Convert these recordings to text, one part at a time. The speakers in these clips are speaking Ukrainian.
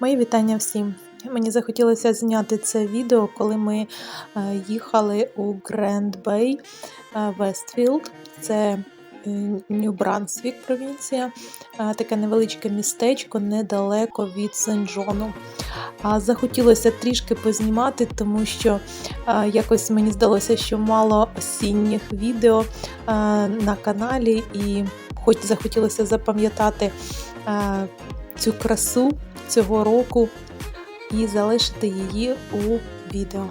Мої вітання всім. Мені захотілося зняти це відео, коли ми е, їхали у Гренд Бей Вестфілд. Це Нью-Брансвік провінція, е, таке невеличке містечко недалеко від Сен-Джону. Захотілося трішки познімати, тому що е, якось мені здалося, що мало осінніх відео е, на каналі, і хоч захотілося запам'ятати цю красу цього року і залишити її у відео.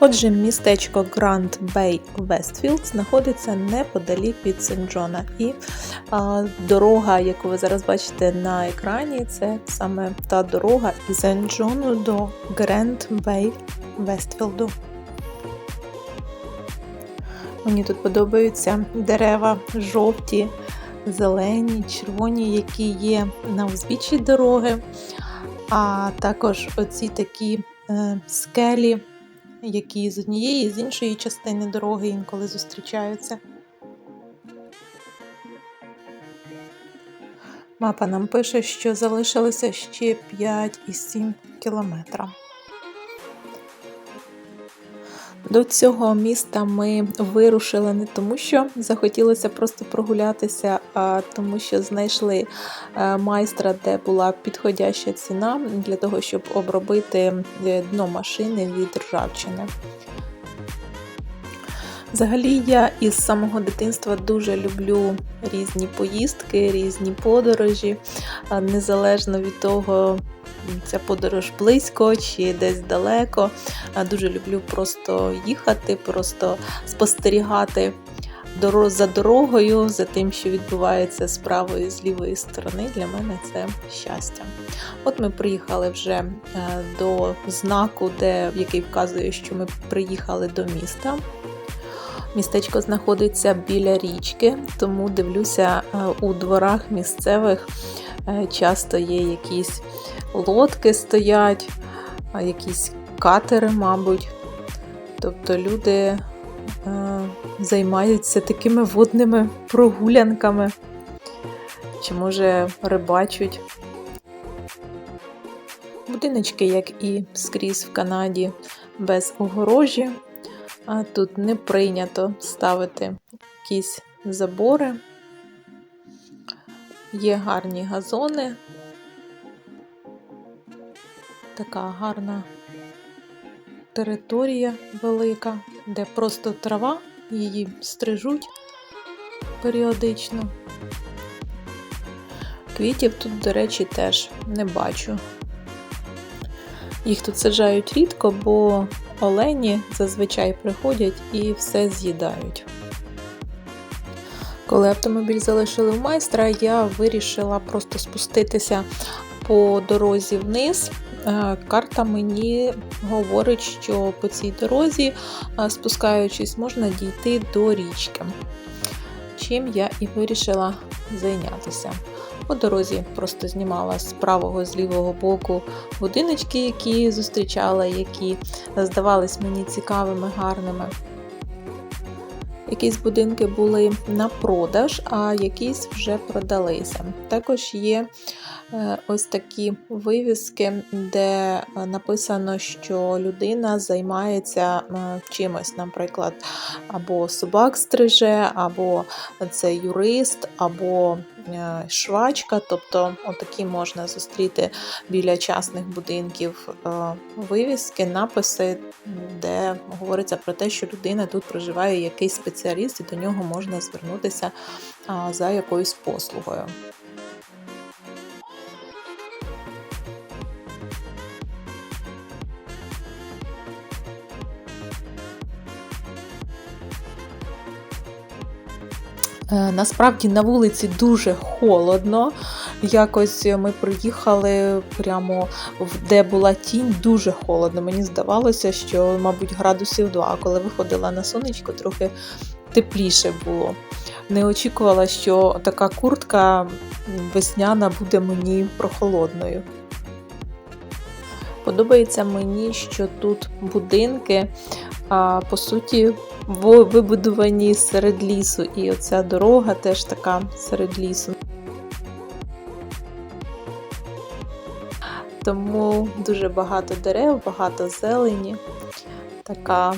Отже, містечко Гранд Бей Вестфілд знаходиться неподалік від Сен-Джона. І а, дорога, яку ви зараз бачите на екрані, це саме та дорога із Сен-Джону до Гранд Бей Вестфілду. Мені тут подобаються дерева жовті, зелені, червоні, які є на узбіччі дороги, а також оці такі е, скелі, які з однієї і з іншої частини дороги інколи зустрічаються. Мапа нам пише, що залишилося ще 5,7 кілометра. До цього міста ми вирушили не тому, що захотілося просто прогулятися, а тому, що знайшли е, майстра, де була підходяща ціна для того, щоб обробити е, дно машини від ржавчини. Взагалі, я із самого дитинства дуже люблю різні поїздки, різні подорожі, незалежно від того, ця подорож близько чи десь далеко. Дуже люблю просто їхати, просто спостерігати за дорогою, за тим, що відбувається з правої з лівої сторони. Для мене це щастя. От ми приїхали вже е, до знаку, де, який вказує, що ми приїхали до міста. Містечко знаходиться біля річки, тому дивлюся е, у дворах місцевих часто є якісь лодки стоять, якісь катери, мабуть. Тобто люди е, займаються такими водними прогулянками, чи, може, рибачуть. Будиночки, як і скрізь в Канаді, без огорожі. А тут не прийнято ставити якісь забори. Є гарні газони. Така гарна територія велика, де просто трава, її стрижуть періодично. Квітів тут, до речі, теж не бачу. Їх тут саджають рідко, бо олені зазвичай приходять і все з'їдають. Коли автомобіль залишили в майстра, я вирішила просто спуститися по дорозі вниз. Е, карта мені говорить, що по цій дорозі, е, спускаючись, можна дійти до річки, чим я і вирішила зайнятися. По дорозі просто знімала з правого з лівого боку будиночки, які зустрічала, які здавались мені цікавими, гарними. Якісь будинки були на продаж, а якісь вже продалися. Також є Е, ось такі вивіски, де е, написано, що людина займається е, чимось, наприклад, або собак стриже, або це юрист, або швачка. Тобто, отакі можна зустріти біля частних будинків вивіски, написи, де говориться про те, що людина тут проживає якийсь спеціаліст, і до нього можна звернутися за якоюсь послугою. Насправді на вулиці дуже холодно. Якось ми приїхали прямо де була тінь, дуже холодно. Мені здавалося, що, мабуть, градусів 2, а коли виходила на сонечко, трохи тепліше було. Не очікувала, що така куртка весняна буде мені прохолодною. Подобається мені, що тут будинки, а по суті, вибудовані серед лісу. І оця дорога теж така серед лісу. тому дуже багато дерев, багато зелені. Така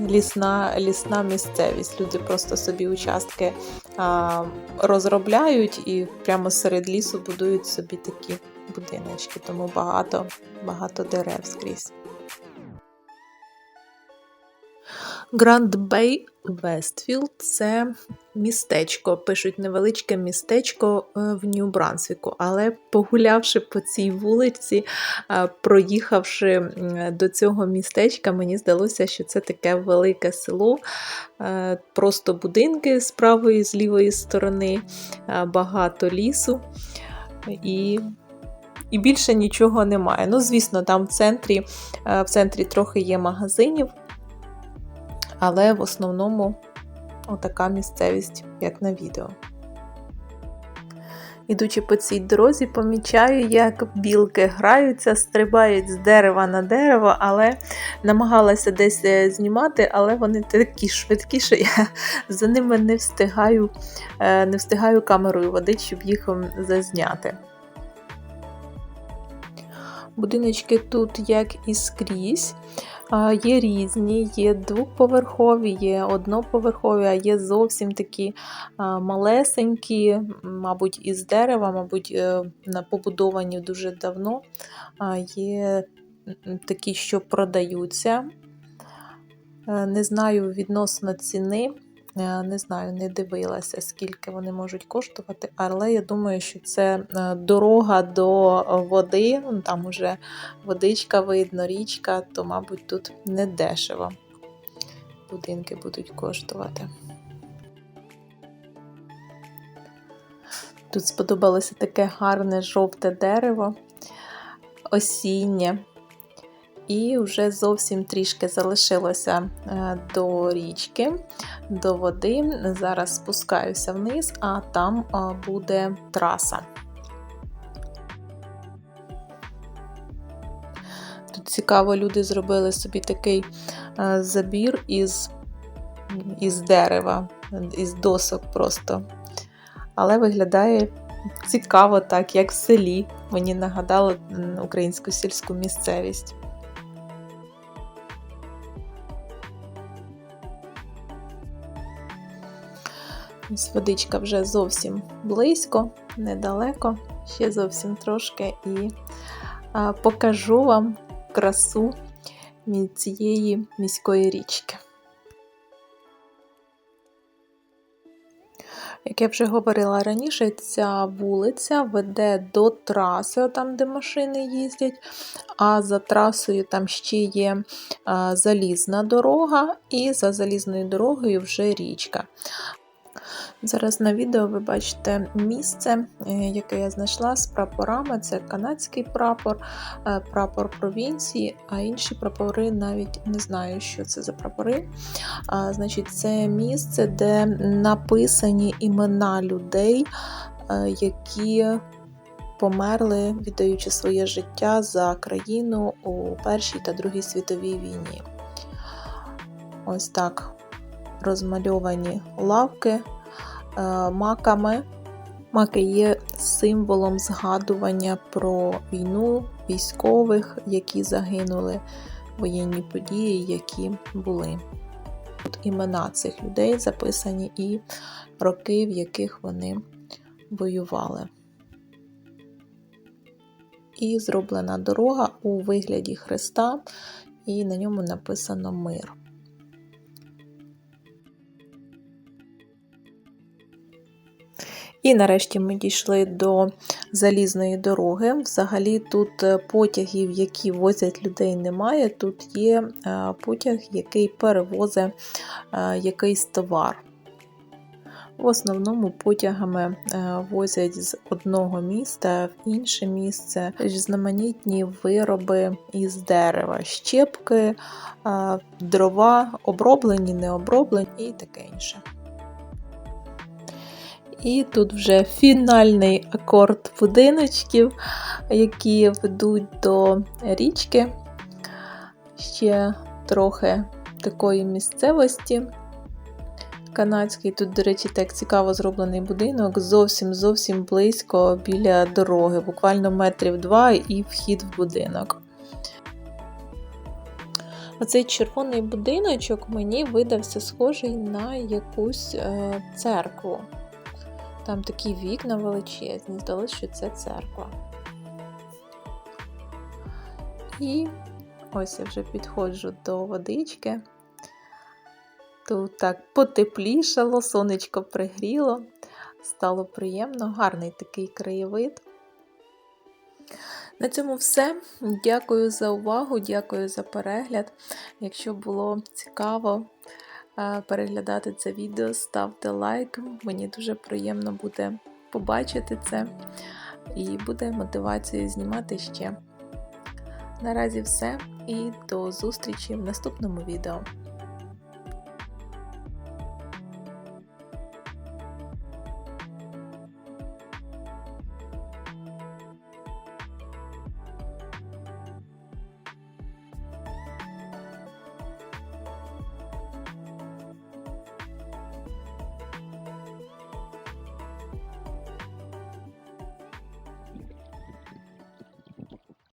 лісна лісна місцевість. Люди просто собі участки а, розробляють і прямо серед лісу будують собі такі будиночки, тому багато, багато дерев скрізь. Гранд Бей Вестфілд це містечко, пишуть невеличке містечко е, в Нью-Брансвіку, але погулявши по цій вулиці, е, проїхавши до цього містечка, мені здалося, що це таке велике село, е, просто будинки з правої і з лівої сторони, багато лісу. І і більше нічого немає. Ну, звісно, там в центрі в центрі трохи є магазинів, але в основному отака місцевість, як на відео. Ідучи по цій дорозі, помічаю, як білки граються, стрибають з дерева на дерево, але намагалася десь е, знімати, але вони такі швидкі, я за ними не встигаю е, не встигаю камерою водити, щоб їх зазняти. Будиночки тут, як і скрізь. Є різні, є двоповерхові, є одноповерхові, а є зовсім такі малесенькі, мабуть, із дерева, мабуть, е, побудовані дуже давно. Є такі, що продаються. Е, не знаю відносно ціни. Е, не знаю, не дивилася, скільки вони можуть коштувати, але я думаю, що це е, дорога до води, ну, там уже водичка видно, річка, то, мабуть, тут не дешево будинки будуть коштувати. Тут сподобалося таке гарне жовте дерево, осіннє. І вже зовсім трішки залишилося е, до річки, до води. Зараз спускаюся вниз, а там е, буде траса. Тут цікаво, люди зробили собі такий е, забір із, із дерева, із досок просто. Але виглядає цікаво, так, як в селі. Мені нагадало українську сільську місцевість. Ось водичка вже зовсім близько, недалеко, ще зовсім трошки, і а, покажу вам красу цієї міської річки. Як я вже говорила раніше, ця вулиця веде до траси, там, де машини їздять, а за трасою там ще є залізна дорога, і за залізною дорогою вже річка. Зараз на відео ви бачите місце, е, яке я знайшла з прапорами. Це канадський прапор, е, прапор провінції, а інші прапори навіть не знаю, що це за прапори. Значить, Це місце, де написані імена людей, е, які померли, віддаючи своє життя за країну у Першій та Другій світовій війні. Ось так розмальовані лавки. Е, маками. Маки є символом згадування про війну, військових, які загинули, воєнні події, які були. Тут імена цих людей записані і роки, в яких вони воювали. І зроблена дорога у вигляді Христа, і на ньому написано мир. І нарешті ми дійшли до залізної дороги. Взагалі, тут е, потягів, які возять людей, немає. Тут є е, потяг, який перевозить е, якийсь товар. В основному потягами возять з одного міста в інше місце знаменітні вироби із дерева, щепки, дрова, оброблені, не оброблені і таке інше. І тут вже фінальний акорд будиночків, які ведуть до річки. Ще трохи такої місцевості. канадський. Тут, до речі, так цікаво зроблений будинок. Зовсім зовсім близько біля дороги, буквально метрів два і вхід в будинок. Оцей червоний будиночок мені видався схожий на якусь е, церкву. Там такі вікна величезні, здалося, що це церква. І ось я вже підходжу до водички. Тут так потеплішало, сонечко пригріло, стало приємно, гарний такий краєвид. На цьому все. Дякую за увагу, дякую за перегляд. Якщо було цікаво переглядати це відео, ставте лайк. Мені дуже приємно буде побачити це і буде мотивацією знімати ще. Наразі все і до зустрічі в наступному відео.